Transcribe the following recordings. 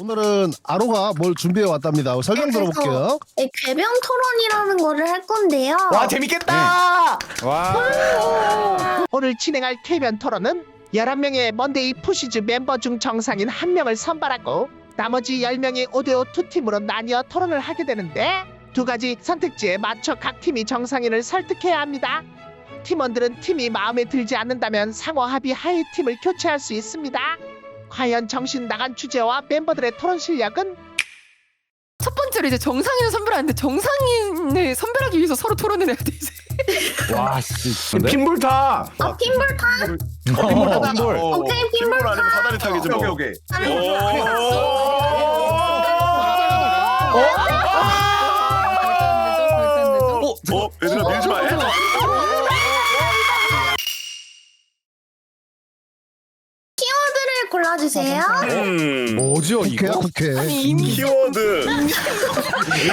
오늘은 아로가 뭘 준비해 왔답니다. 설명 네, 그래서- 들어볼게요. 네, 괴변 토론이라는 거를 할 건데요. 와 재밌겠다. 와. 오늘 진행할 쾌변 토론은 11명의 먼데이 푸시즈 멤버 중 정상인 한명을 선발하고 나머지 10명이 5대5 두 팀으로 나뉘어 토론을 하게 되는데 두 가지 선택지에 맞춰 각 팀이 정상인을 설득해야 합니다. 팀원들은 팀이 마음에 들지 않는다면 상호 합의 하에 팀을 교체할 수 있습니다. 과연 정신 나간 주제와 멤버들의 토론 실력은 첫 번째로 이제 정상인을 선별하는데 정상인을 선별하기 위해서 서로 토론을 해야 돼 이제. 와, 씨. 핀불타. 아, 핀볼탄? pinball, pinball. 오케이, 핀볼 아니면 사다리 타기지 오케이 뭐. 오케이. 어, 얘들아 밀지 마. 주세요. 음. 뭐죠, 국회야 이거? 국회. 아니 이미 키워드.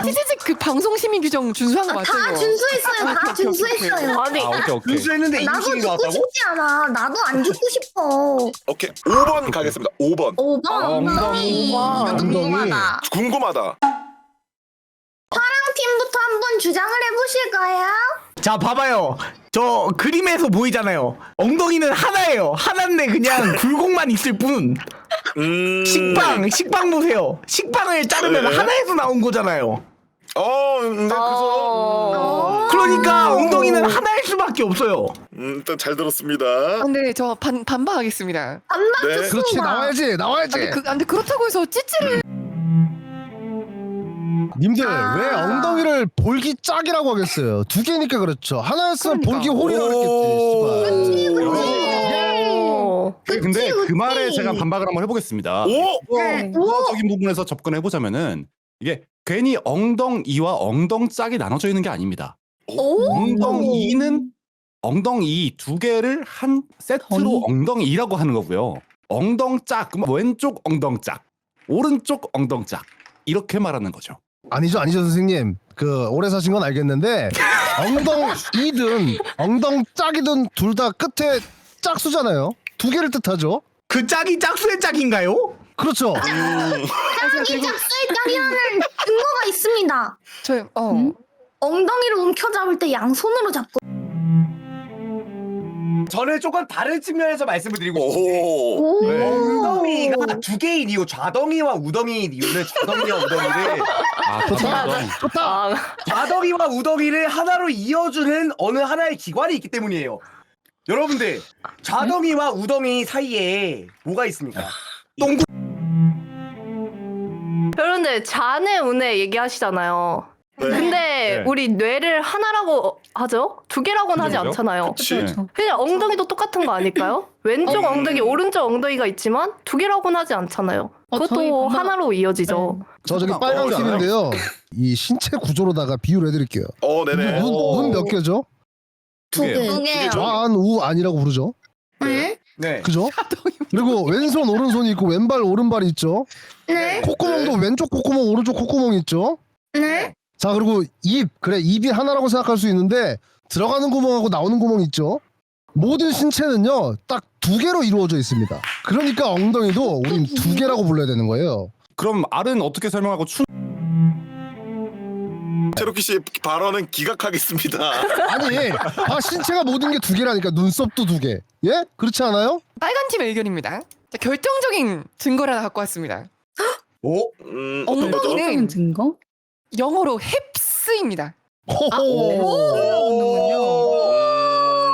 TCG 그 방송 심의 규정 준수한 거 아, 맞죠? 다 이거? 준수했어요. 다 오케이, 준수했어요. 아니 아, 오케이, 오케이. 준수했는데 나도 죽고 나왔다고? 싶지 않아. 나도 안 죽고 싶어. 오케이. 5번 가겠습니다. 5번. 5번 엉덩이. 엉덩이. 궁금하다. 궁금하다. 팀부터 한번 주장을 해보실까요? 자 봐봐요. 저 그림에서 보이잖아요. 엉덩이는 하나예요. 하나인데 그냥 굴곡만 있을 뿐. 음. 식빵, 식빵 보세요. 식빵을 자르면 네. 하나에서 나온 거잖아요. 어, 네, 그래서 어. 그러니까 엉덩이는 하나일 수밖에 없어요. 음, 일단 잘 들었습니다. 아, 근데 저 반, 반박하겠습니다. 반박 네. 좋습니다. 그렇지 나와야지 나와야지. 근데, 그, 아, 근데 그렇다고 해서 찌찌를 님들 아. 왜 엉덩이를 볼기 짝이라고 하겠어요? 두 개니까 그렇죠. 하나였으면 그러니까. 볼기 홀이라고 오. 했겠지. 씨발. 그치, 근데 그 그치. 말에 제가 반박을 한번 해보겠습니다. 오! 네. 부분에서 접근해 보자면은 이게 괜히 엉덩이와 엉덩짝이 나눠져 있는 게 아닙니다. 오. 엉덩이는 엉덩이 두 개를 한 세트로 엉덩이라고 하는 거고요. 엉덩짝 그럼 왼쪽 엉덩짝, 오른쪽 ong덩짝 이렇게 말하는 거죠. 아니죠 아니죠 선생님. 그 오래 사신 건 알겠는데 엉덩이든 엉덩 짝이든 둘 다 끝에 짝수잖아요. 두 개를 뜻하죠. 그 짝이 짝수의 짝인가요? 그렇죠. 음. 짝이 짝수의 짝이라는 근거가 있습니다. 저 어. 엉덩이를 움켜잡을 때 양손으로 잡고 저는 조금 다른 측면에서 말씀을 드리고 오. 오. 네. 엉덩이가 두 개인 이유 좌덩이와 우덩이인 이유는 좌덩이와 우덩이를 아, 좋다. 좋다. 좌덩이와 우덩이를 하나로 이어주는 어느 하나의 기관이 있기 때문이에요. 여러분들 좌덩이와 우덩이 사이에 뭐가 있습니까? 똥구 그런데 잔의 운에 얘기하시잖아요. 네. 근데 네. 우리 뇌를 하나라고 하죠? 두 개라고는 하지 그죠? 않잖아요. 그치. 네. 그냥 엉덩이도 똑같은 거 아닐까요? 왼쪽 엉덩이, 오른쪽 엉덩이가 있지만 두 개라고는 하지 않잖아요. 그것도 하나로 이어지죠. 저 저기 어, 빨간 그러지 팀인데요. 이 신체 구조로다가 비유를 해드릴게요. 어, 네네. 눈몇 개죠? 두 개요. 두 개요. 좌안 우 안이라고 부르죠. 네. 네. 그죠? 그리고 왼손 오른손이 있고 왼발 오른발이 있죠. 네. 콧구멍도 왼쪽 콧구멍 오른쪽 콧구멍 있죠. 네. 자 그리고 입 그래 입이 하나라고 생각할 수 있는데 들어가는 구멍하고 나오는 구멍 있죠. 모든 신체는요 딱 두 개로 이루어져 있습니다. 그러니까 엉덩이도 우린 두 개라고 불러야 되는 거예요. 그럼 알은 어떻게 설명하고 춘 체로키 씨 발언은 기각하겠습니다. 아니 아 신체가 모든 게 두 개라니까 눈썹도 두 개. 예? 그렇지 않아요? 빨간 팀의 의견입니다. 자, 결정적인 증거를 하나 갖고 왔습니다. 오? 음, 어떤 거죠? 엉덩이는 증거? 영어로 햅스입니다.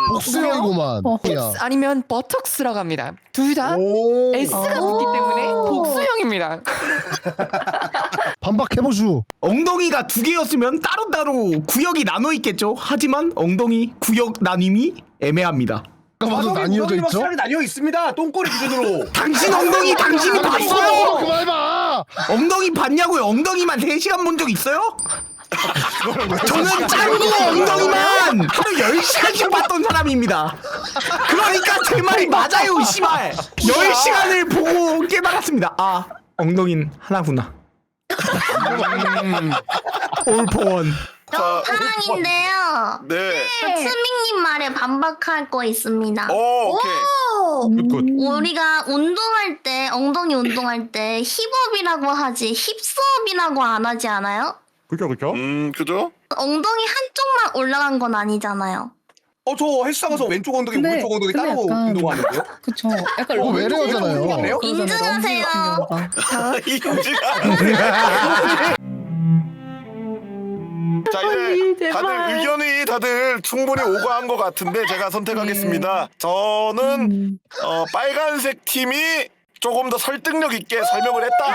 복수형이구만. 어. 야. 아니면 버턱스라고 합니다. 둘 다 오. S가 붙기 때문에 복수형입니다. 반박해보슈. 엉덩이가 두 개였으면 따로따로 구역이 나눠 있겠죠. 하지만 엉덩이 구역 나눔이 애매합니다. 아까 봐도 나뉘어져 있죠? 확실하게 나뉘어 있습니다. 똥꼬리 기준으로. 당신 엉덩이 당신이 봤어요? 그만해봐. 엉덩이 봤냐고요? 엉덩이만 3시간 본 적 있어요? 저는 짱구 엉덩이만 하루 10시간씩 봤던 사람입니다. 그러니까 제 말이 맞아요, 씨발. 10시간을 보고 깨달았습니다. 아, 엉덩이는 하나구나. 올 포원. 자, 파랑인데요. 네. 저 스밍님 말에 반박할 거 있습니다. 오, 오케이. 오! 굿굿. 우리가 운동할 때 엉덩이 운동할 때 힙업이라고 하지 힙스업이라고 안 하지 않아요? 그죠 그죠. 음, 그죠? 엉덩이 한쪽만 올라간 건 아니잖아요. 어, 저 헬스장 가서 왼쪽 엉덩이, 근데- 오른쪽 엉덩이 근데 따로 약간- 운동하는데요? 그쵸. 약간 어, 외래어잖아요. 인증하세요. 인지가. 자 아니, 이제 다들 제발. 의견이 다들 충분히 오가한 것 같은데 제가 선택하겠습니다. 저는 음. 어, 빨간색 팀이 조금 더 설득력 있게 설명을 했다.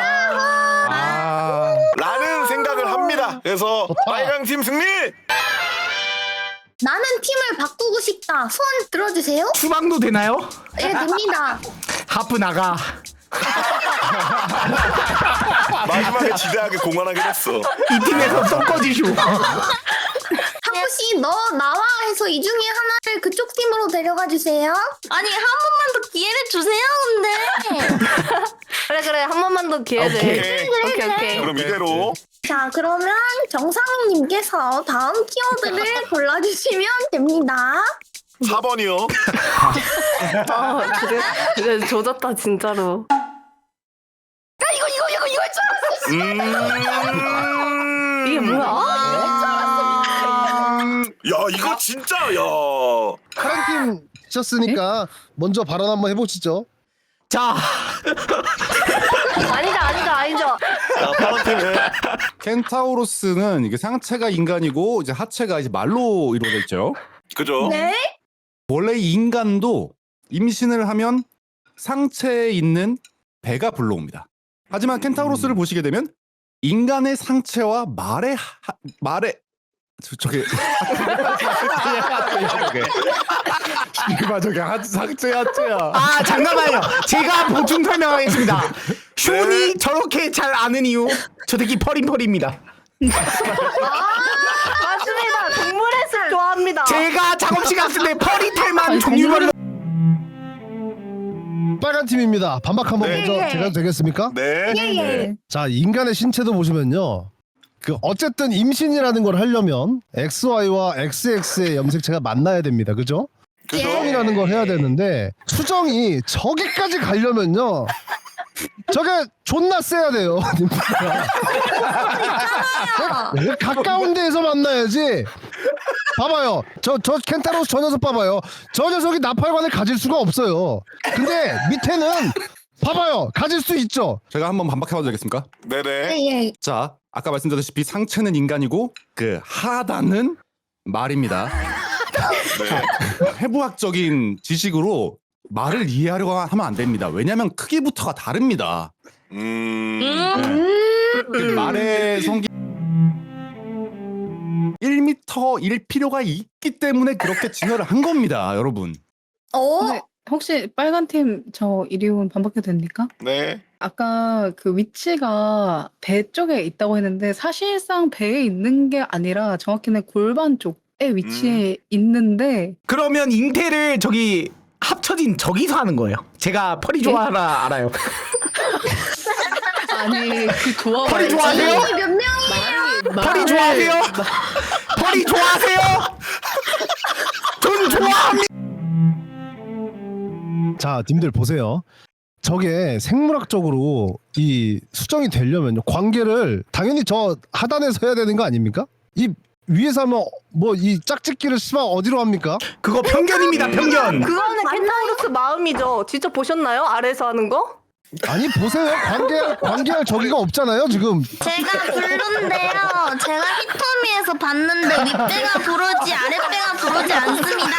아. 라는 생각을 합니다. 그래서 빨강 팀 승리. 나는 팀을 바꾸고 싶다. 손 들어주세요. 추방도 되나요? 예, 됩니다. 하프 나가. 마지막에 지대하게 공헌하게 됐어. 이 팀에서 썩거지쇼. 하부씨 너 나와 해서 이 중에 하나를 그쪽 팀으로 데려가 주세요. 아니 한 번만 더 기회를 주세요. 근데 그래 그래 한 번만 더 기회 돼. 오케이. 오케이 오케이. 그럼 이대로 자 그러면 정상님께서 다음 키워드를 골라주시면 됩니다. 4번이요. 아 그래 그래 조졌다 진짜로. 음. 이게 뭐야? 야 이거 진짜 야. 파란 팀 쳤으니까 먼저 발언 한번 해보시죠. 자, 아니죠 아니죠 아니죠. 자 파란 팀에 켄타우로스는 이게 상체가 인간이고 이제 하체가 이제 말로 이루어져 있죠. 그죠? 네. 원래 이 인간도 임신을 하면 상체에 있는 배가 불러옵니다. 하지만 켄타우로스를 보시게 되면 인간의 상체와 말의 하, 말의 저, 저게 이거 저게 하, 상체 하체야. 아 잠깐만요. 제가 보충 설명하겠습니다. 쇼니 저렇게 잘 아는 이유 저 새끼 퍼린퍼리입니다. 맞습니다. 동물의 숲 좋아합니다. 제가 작업실 갔을 때 퍼리탈만 종류별로 빨간 팀입니다. 반박 한번 네. 먼저 예, 예. 제가 되겠습니까? 네. 예 예. 자 인간의 신체도 보시면요. 그 어쨌든 임신이라는 걸 하려면 XY와 XX의 염색체가 만나야 됩니다. 그죠? 그죠? 수정이라는 걸 해야 되는데 수정이 저기까지 가려면요. 저게 존나 세야 돼요. 네, 가까운 데에서 만나야지. 봐봐요. 저, 저 켄타로스 저 녀석 봐봐요. 저 녀석이 나팔관을 가질 수가 없어요. 근데 밑에는 봐봐요. 가질 수 있죠. 제가 한번 반박해봐도 되겠습니까? 네네. 예예. 자, 아까 말씀드렸다시피 상체는 인간이고 그 하단은 말입니다. 네. 해부학적인 지식으로 말을 이해하려고 하면 안 됩니다. 왜냐하면 크기부터가 다릅니다. 음. 그 말의 성기 1m일 필요가 있기 때문에 그렇게 진열을 한 겁니다, 여러분. 어? 근데 혹시 빨간 팀 저 이리온 반박해도 됩니까? 네. 아까 그 위치가 배 쪽에 있다고 했는데 사실상 배에 있는 게 아니라 정확히는 골반 쪽에 위치해 있는데 그러면 잉태를 저기 합쳐진 저기서 하는 거예요. 제가 퍼리 좋아하라 알아요. 아니 그 조합 퍼리 좋아하세요? 이몇 명이에요? 퍼리 좋아하세요? 퍼리 좋아하세요? 전 좋아합니다. 자, 님들 보세요. 저게 생물학적으로 이 수정이 되려면요. 관계를 당연히 저 하단에서 해야 되는 거 아닙니까? 이 위에서 하면 뭐 이 짝짓기를 씨발 어디로 합니까? 그거 편견입니다. 편견. 그거는 켄타우로스 마음이죠. 직접 보셨나요? 아래서 하는 거? 아니 보세요. 관계 관계할 저기가 없잖아요, 지금. 제가 부른데요. 제가 히토미에서 봤는데 윗배가 부르지 아랫배가 부르지 않습니다.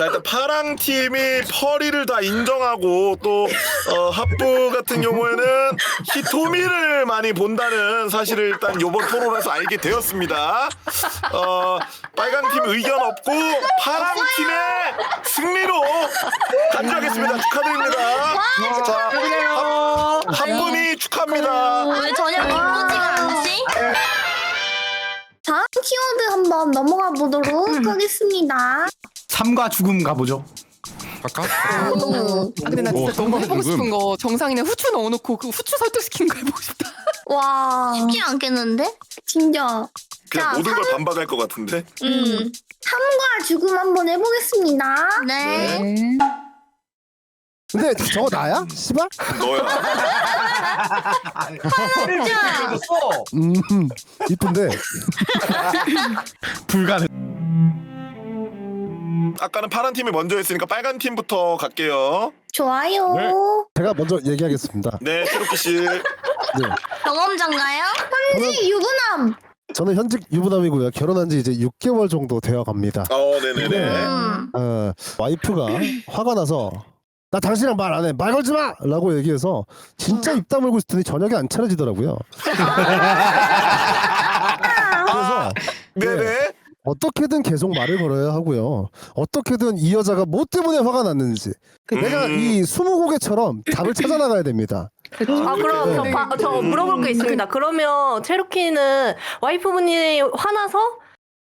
자 일단 파랑 팀이 퍼리를 다 인정하고 또 어, 합부 같은 경우에는 히토미를 많이 본다는 사실을 일단 요번 토론에서 알게 되었습니다. 어, 빨강 팀 의견 없고 파랑 팀의 승리로 간주하겠습니다. 축하드립니다. 자 합, 합분이 축하합니다. 왜 전혀 기쁘지가 않지? 다음 키워드 한번 넘어가 보도록 하겠습니다. 삶과 죽음 가보죠. 갈까? 아 근데 나 진짜 오, 너무 해보고 싶은 거 정상인의 후추 넣어놓고 그 후추 설득시키는 거 해보고 싶다. 와 쉽지 않겠는데? 진짜. 그냥 자, 모든 걸 반박할 것 같은데. 음. 삼과 죽음 한번 해보겠습니다. 네. 네. 근데 저거 나야? 씨발? 너야. 음 이쁜데 불가능. 아까는 파란 팀이 먼저 했으니까 빨간 팀부터 갈게요. 좋아요. 네. 제가 먼저 얘기하겠습니다. 네, 트로키 씨. 네. 경험자인가요? 현지 유부남. 저는 현직 유부남이고요. 결혼한 지 이제 6개월 정도 되어 갑니다. 어, 네네네. 음. 어, 와이프가 화가 나서 나 당신이랑 말 안 해. 말 걸지 마! 라고 얘기해서 진짜 입 다물고 있더니 저녁에 안 차려지더라고요. 그래서 네 네. 어떻게든 계속 말을 걸어야 하고요. 어떻게든 이 여자가 뭐 때문에 화가 났는지 내가 음. 이 스무고개처럼 답을 찾아 나가야 됩니다. 아 그럼 저, 네. 바- 저 물어볼 게 있습니다. 그러면 체로키는 와이프분이 화나서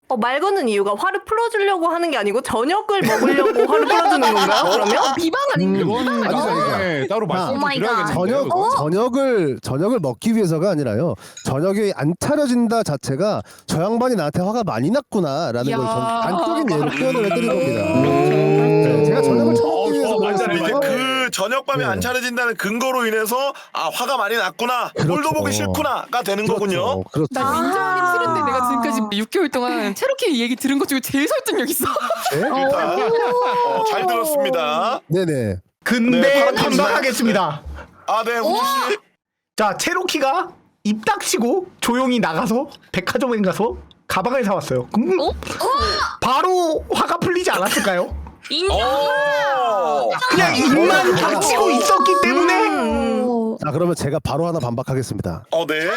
어, 말 거는 이유가 화를 풀어주려고 하는 게 아니고 저녁을 먹으려고 화를 풀어주는 건가요? 그러면? 비방 아닌가? 음, 이건 아니죠, 아니죠. 나중에 따로 오 마이 갓. 말씀드려야겠네요. 저녁 저녁을 저녁을 먹기 위해서가 아니라요. 저녁이 안 차려진다 자체가 저 양반이 나한테 화가 많이 났구나라는 걸. 단적인 예로 표현을 해드린 겁니다. 네, 제가 저녁을 처먹기 위해서 그랬으니까 그 저녁 밤에 네. 안 차려진다는 근거로 인해서 아 화가 많이 났구나 그렇죠. 꼴도 보기 싫구나가 되는 거군요. 그렇죠. 나 인정하기 싫은데 내가 지금까지 6개월 동안 체로키 얘기 들은 것 중에 제일 설득력 있어. 네? 일단 어, 잘 들었습니다. 네네. 근데 네, 팀 반박하겠습니다. 아, 네, 후주 씨. 자, 체로키가 입 닥치고 조용히 나가서 백화점에 가서 가방을 사왔어요. 그럼 바로 화가 풀리지 않았을까요? 어. 그냥 입만 닥치고 있었기 때문에 오. 자 그러면 제가 바로 하나 반박하겠습니다. 어, 네.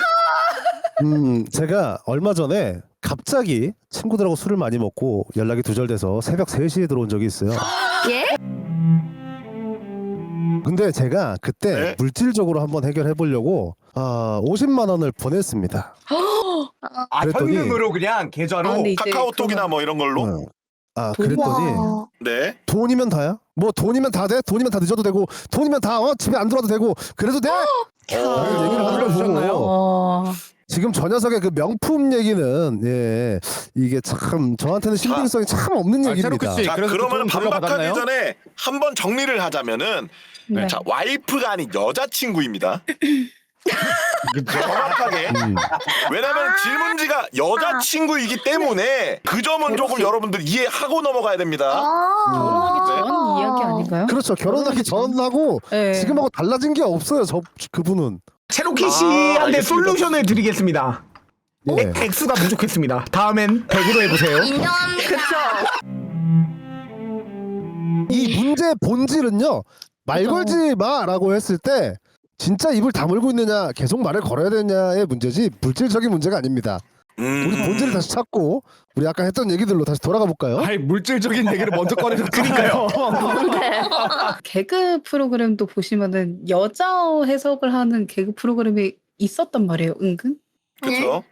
음 제가 얼마 전에 갑자기 친구들하고 술을 많이 먹고 연락이 두절돼서 새벽 3시에 들어온 적이 있어요. 예? 근데 제가 그때 네. 물질적으로 한번 해결해 보려고 아 50만 원을 보냈습니다. 아 그랬더니- 현금으로 그냥 계좌로 아, 근데 이제 카카오톡이나 뭐 이런 걸로. 어. 아 그랬더니 와. 네. 돈이면 다야? 뭐 돈이면 다 돼? 돈이면 다 늦어도 되고 돈이면 다 어, 집에 안 들어와도 되고 그래도 돼? 라는 얘기를 하는 걸 보고 어, 지금 저 녀석의 그 명품 얘기는 예 이게 참 저한테는 신빙성이 참 없는 아, 얘기입니다. 자, 그래서 그러면 좀 반박하기 돌려받았나요? 전에 한번 정리를 하자면은 네. 자, 와이프가 아닌 여자친구입니다. 정확하게. 음. 왜냐면 질문지가 여자친구이기 때문에 그 점은 조금 여러분들 이해하고 넘어가야 됩니다. 아. 전 이야기 아닌가요? 그렇죠. 결혼하기 전하고 네. 지금하고 달라진 게 없어요. 저 그분은. 체로키 아, 씨한테 알겠습니다. 솔루션을 드리겠습니다. 예. 액수가 부족했습니다. 다음엔 100으로 해보세요. 인정합니다. 이 문제의 본질은요. 말 그죠. 걸지 마라고 했을 때 진짜 입을 다물고 있느냐 계속 말을 걸어야 되냐의 문제지 물질적인 문제가 아닙니다. 음. 우리 본질을 다시 찾고 우리 아까 했던 얘기들로 다시 돌아가 볼까요? 아이 물질적인 얘기를 먼저 꺼내셨으니까요. 네. 개그 프로그램도 보시면은 여자 해석을 하는 개그 프로그램이 있었단 말이에요. 은근. 그렇죠.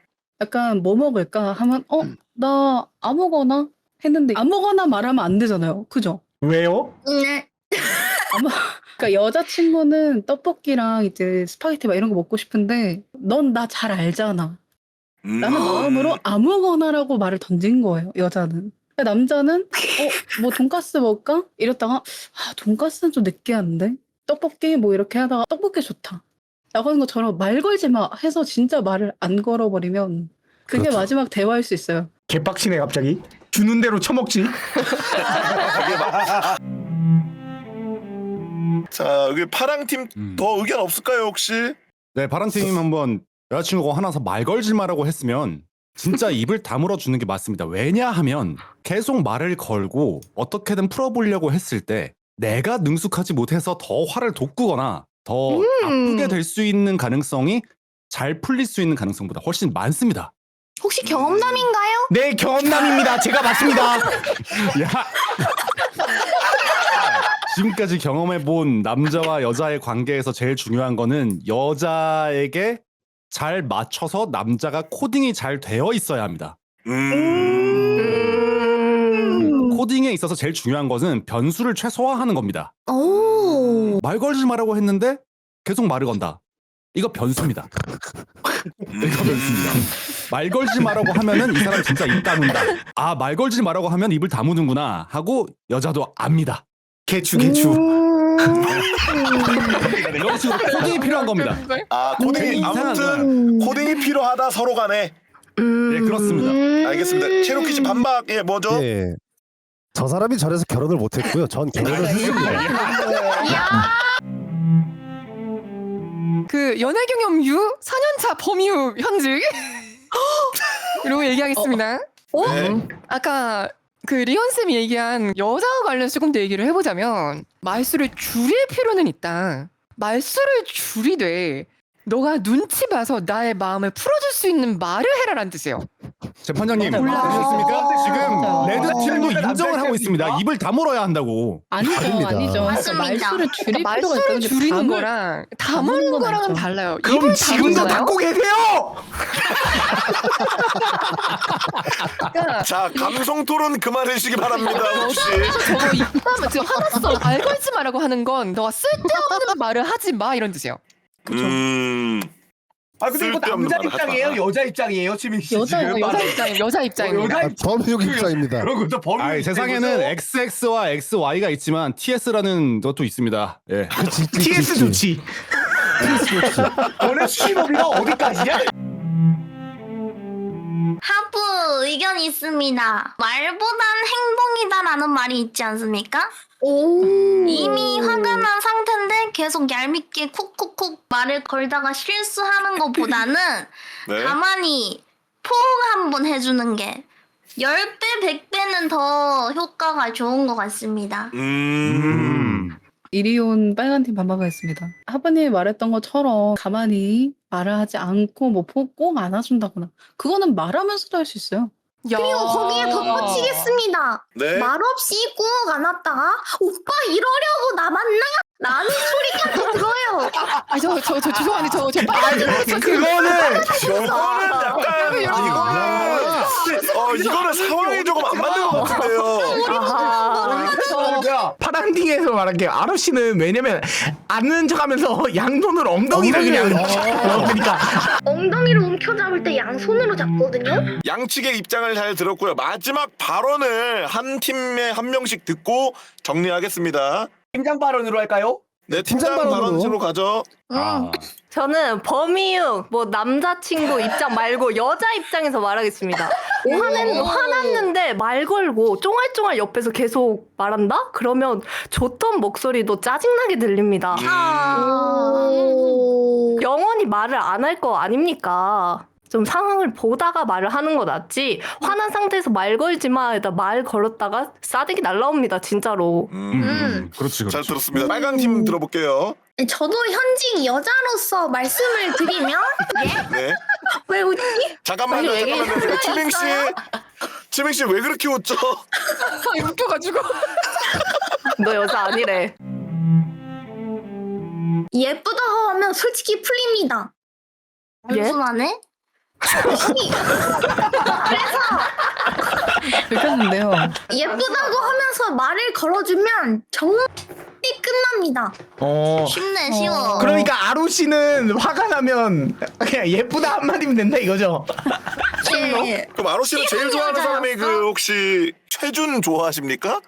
약간 뭐 먹을까 하면 어나 아무거나 했는데 아무거나 말하면 안 되잖아요. 그죠? 왜요? 네. 그러니까 여자친구는 떡볶이랑 이제 스파게티 막 이런 거 먹고 싶은데 넌 나 잘 알잖아. 음. 라는 마음으로 아무거나라고 말을 던진 거예요. 여자는. 근데 남자는 어 뭐 돈가스 먹을까? 이랬다가 아 돈가스는 좀 느끼한데 떡볶이 뭐 이렇게 하다가 떡볶이 좋다. 라고 하는 것처럼 말 걸지 마 해서 진짜 말을 안 걸어버리면 그게 그렇죠. 마지막 대화일 수 있어요. 개빡치네 갑자기. 주는 대로 처먹지. 자, 여기 파랑 팀 음. 더 의견 없을까요, 혹시? 네, 바람팀 한번 여자친구가 화나서 말 걸지 마라고 했으면 진짜 입을 다물어 주는 게 맞습니다. 왜냐하면 계속 말을 걸고 어떻게든 풀어보려고 했을 때 내가 능숙하지 못해서 더 화를 돋구거나 더 아프게 될 수 있는 가능성이 잘 풀릴 수 있는 가능성보다 훨씬 많습니다. 혹시 경험담인가요? 네 경험남입니다. 제가 맞습니다. 야! 지금까지 경험해본 남자와 여자의 관계에서 제일 중요한 거는 여자에게 잘 맞춰서 남자가 코딩이 잘 되어 있어야 합니다. 음. 음. 코딩에 있어서 제일 중요한 것은 변수를 최소화하는 겁니다. 오. 말 걸지 말라고 했는데 계속 말을 건다. 이거 변수입니다. 이거 변수입니다. 말 걸지 마라고 하면은 이 사람 진짜 입 다문다. 아, 말 걸지 마라고 하면 입을 다무는구나 하고 여자도 압니다. 개추 개추. 이런 식으로 코딩이 필요한 겁니다. 아 코딩이 이상한 아무튼 코딩이 필요하다 서로 간에 음. 예, 그렇습니다. 알겠습니다. 체로키 씨 반박 예 뭐죠? 예. 저 사람이 저래서 결혼을 못했고요. 전 결혼을 했습니다. 그 연애 경험 유 4년차 범유 현직 이러고 얘기하겠습니다. 네. 아까 그 리온 쌤이 얘기한 여자 관련 조금 더 얘기를 해보자면 말수를 줄일 필요는 있다. 말수를 줄이되 너가 눈치 봐서 나의 마음을 풀어줄 수 있는 말을 해라라는 뜻이에요. 재판장님 몰라. 들으셨습니까? 지금 진짜. 레드 팀도 남자 인정을 하고 있습니다. 입을 다물어야 한다고. 아니죠, 아닙니다. 아니죠. 그러니까 맞습니다. 말수를 줄일 필요가 있다. 말수를 줄이는 담을- 거랑 건 거랑은. 달라요. 그럼 입을 지금도. 닫고 계세요. 그러니까 자 감성 토론 그만하시기 바랍니다 혹시. 저거 입담 지금 화났어 말 걸지 마라고 하는 건 너가 쓸데없는 말을 하지 마 이런 뜻이에요. 음. 아 근데 이거 쓸데없는 남자 말을 하지 입장이에요, 마라. 여자 입장이에요, 지민 씨 여자, 지금. 여자 입장 여자 입장입니다. 여자 아, 범육 입장입니다. 그러고 또 범인. 아, 세상에는 XX와 XY가 있지만 TS라는 것도 있습니다. 예. 그치, 있지, 있지, TS. 좋지. 너네 수신호비가 어디까지냐? 하부 의견 있습니다. 말보단 행동이다라는 말이 있지 않습니까? 오. 이미 화가 난 상태인데 계속 얄밉게 쿡쿡쿡 말을 걸다가 실수하는 것보다는 네. 가만히 포옹 한 번 해주는 게 10배, 100배는 더 효과가 좋은 것 같습니다. 음. 이리 온 빨간팀 반박하겠습니다. 하부님이 말했던 것처럼 가만히 말을 하지 않고 뭐 꼭 안아준다거나 그거는 말하면서도 할 수 있어요. 야. 그리고 거기에 덧붙이겠습니다. 네. 말없이 꾹 안았다가 오빠 이러려고 나 만나? 라는 소리까지 들어요. 아, 저, 저, 저, 죄송한데, 저, 저 빨리 저 지금 그거는 저거는 약간 이거는 어 이거는 상황이 조금 안 맞는 것 같은데요. 아하. 파란딩에서 말할게요. 아로 씨는 왜냐면 아는 척하면서 양손으로 엉덩이를 그냥 어, 그러니까 엉덩이를 움켜잡을 때 양손으로 잡거든요. 양측의 입장을 잘 들었고요. 마지막 발언을 한 팀에 한 명씩 듣고 정리하겠습니다. 팀장 발언으로 할까요? 네, 팀장 팀장 발언으로. 발언으로 가죠. 아. 저는 범이육 뭐 남자친구 입장 말고 여자 입장에서 말하겠습니다. 화는 화났는데 말 걸고 쫑알쫑알 옆에서 계속 말한다? 그러면 좋던 목소리도 짜증나게 들립니다. 아. 영원히 말을 안 할 거 아닙니까? 좀 상황을 보다가 말을 하는 거 낫지. 화난 상태에서 말 걸지 마. 에다 말 걸었다가 싸대기 날라옵니다, 진짜로. 음, 음. 그렇지, 잘 그렇지. 들었습니다. 빨강 팀 들어볼게요. 저도 현직 여자로서 말씀을 드리면 네. 왜 웃지? 잠깐만요. 잠깐만요. 치밍 씨. 치밍 씨 왜 그렇게 웃죠? 아, 웃겨가지고. 너 여자 아니래. 예쁘다고 하면 솔직히 풀립니다. 예? 단순하네? 불편한데요. 예쁘다고 하면서 말을 걸어주면 정말 끝납니다. 어. 쉽네, 쉬워. 그러니까 아로 씨는 화가 나면 그냥 예쁘다 한마디면 된다 이거죠. 네. 그럼 아로 씨는 제일 좋아하는 사람이 그 혹시 최준 좋아하십니까?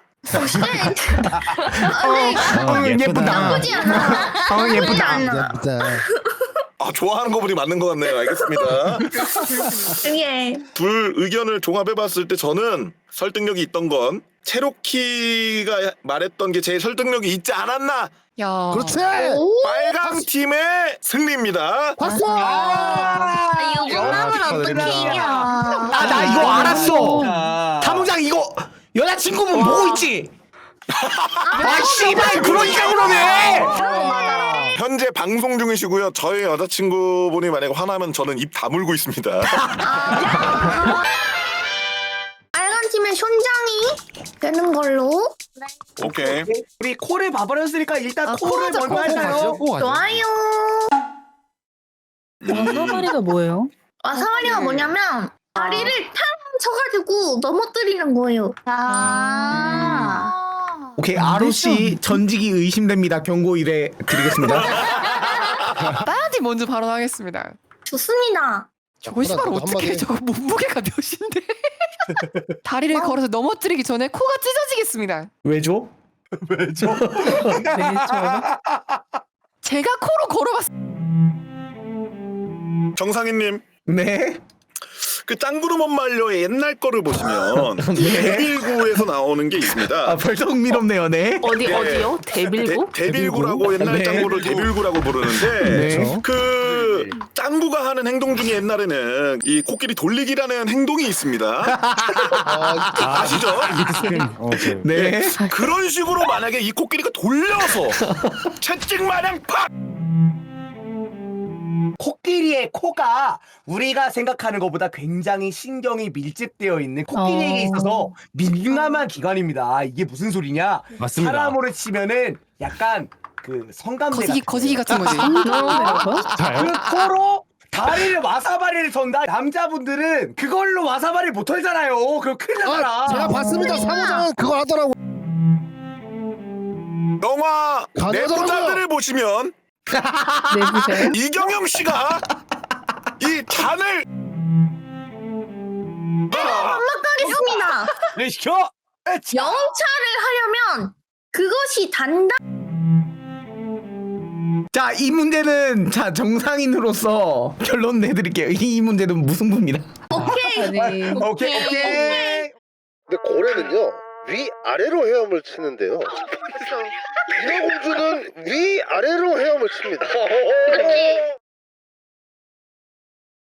어, 예쁘다. 나쁘지 않아. 어, 예쁘다. 않아. 진짜. 아 좋아하는 거 분이 맞는 것 같네요. 알겠습니다. 예. 둘 의견을 종합해봤을 때 저는 설득력이 있던 건 체로키가 말했던 게 제일 설득력이 있지 않았나? 야. 그렇지. 빨강 팀의 승리입니다. 박수. 아, 아, 어떻게. 이겨? 아 나 이거 알았어. 사무장 이거 여자친구분 보고 있지? 아 씨발 그러니까 그러네. 현재 방송 중이시고요. 저희 여자친구분이 만약에 화나면 저는 입 다물고 있습니다. 빨간 팀의 현장이 되는 걸로. 오케이. 우리 코를 봐버렸으니까 일단 아, 코를 코하자, 먼저 코. 할까요? 좋아요. 사바리가 뭐예요? 와사와리가 뭐냐면 다리를 탕 쳐가지고 넘어뜨리는 거예요. 아. 오케이 아로 씨 전직이 의심됩니다. 경고 일에 드리겠습니다. 빠지 먼저 발언하겠습니다. 좋습니다. 나도 어떻게 한마디. 저거 몸무게가 몇인데? 다리를 어. 걸어서 넘어뜨리기 전에 코가 찢어지겠습니다. 왜죠? 왜죠? 제가 코로 걸어봤. 정상희님 네. 그 짱구름 엄말려의 옛날 거를 보시면 네. 데빌구에서 나오는 게 있습니다. 아 벌써 흥미롭네요. 네. 어디 네. 어디요? 데빌고? 데, 빌구라고 옛날 네. 짱구를 데빌구라고 부르는데 네. 그 짱구가 하는 행동 중에 옛날에는 이 코끼리 돌리기라는 행동이 있습니다. 아, 아시죠? 어, 그. 네. 그런 식으로 만약에 이 코끼리가 돌려서 채찍 마냥 팍 코끼리의 코가 우리가 생각하는 것보다 굉장히 신경이 밀집되어 있는 코끼리에게 어. 있어서 민감한 기관입니다. 이게 무슨 소리냐? 맞습니다. 사람으로 치면은 약간 그 성감대 거시기 같은 거시기 같은 거지. 자요? 그 코로 다리를 와사바리를 턴다. 남자분들은 그걸로 와사바리 못 털잖아요. 그럼 큰일 나잖아. 아, 제가 봤습니다. 사무장은 그거 하더라고. 영화. 내부자들을 보시면 내부자요? 이경영 씨가 이 잔을 하겠습니다. 네 시켜. 영차를 하려면 그것이 단단. 자, 이 문제는 자 정상인으로서 결론 내드릴게요. 이 문제는 무승부입니다. 아니 오케이 오케이. 근데 고래는요 위 아래로 헤엄을 치는데요. 인어공주는 위 아래로 헤엄을 칩니다. 그렇지.